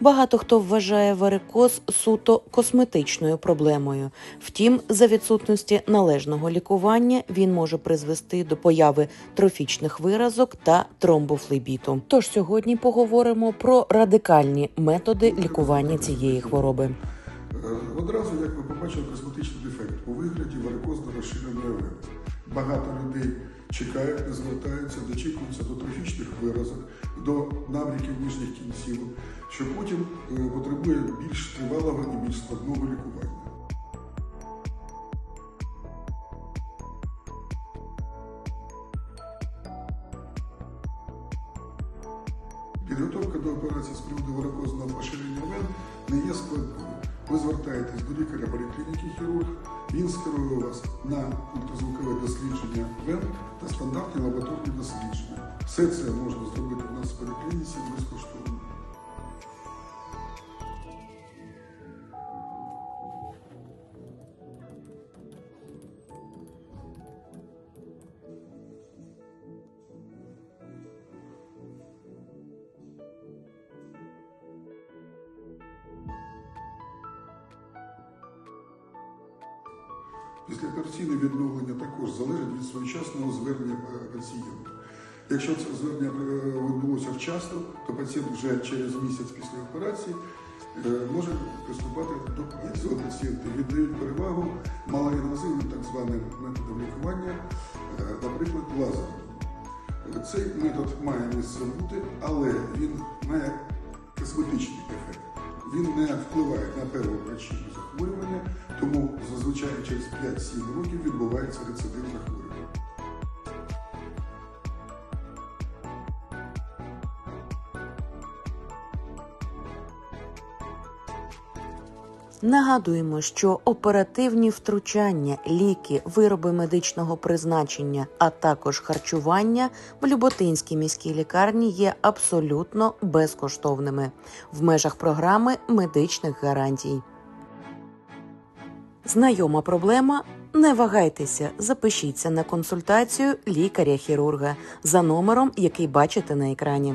Багато хто вважає варикоз суто косметичною проблемою. Втім, за відсутності належного лікування він може призвести до появи трофічних виразок та тромбофлебіту. Тож сьогодні поговоримо про радикальні методи лікування цієї хвороби. Е, Одразу, як ви побачили, косметичний дефект у вигляді варикозно розширеної вени. Багато людей чекають, не звертаються, дочікуються до трофічних виразок, до набряків нижніх кінців, що потім е, потребує більш тривалого і більш складного лікування. Підготовка до операції з приводу варикозного поширення вен. Ви звертаєтесь до лікаря поліклініки хірург, він скерує вас на ультразвукове дослідження вен та стандартні лабораторні дослідження. Все це можна Післяопераційне відновлення також залежить від своєчасного звернення е, пацієнта. Якщо це звернення е, відбулося вчасно, то пацієнт вже через місяць після операції е, може приступати до цього пацієнта. Віддають перевагу малоінвазивним так званим методам лікування, наприклад, лазером. Цей метод має місце бути, але він має косметичний ефект. Він не впливає на перву причину захворювання, тому зазвичай через 5-7 років відбувається рецидив захворювання. Нагадуємо, що оперативні втручання, ліки, вироби медичного призначення, а також харчування в Люботинській міській лікарні є абсолютно безкоштовними в межах програми медичних гарантій. Знайома проблема. Не вагайтеся, запишіться на консультацію лікаря-хірурга за номером, який бачите на екрані.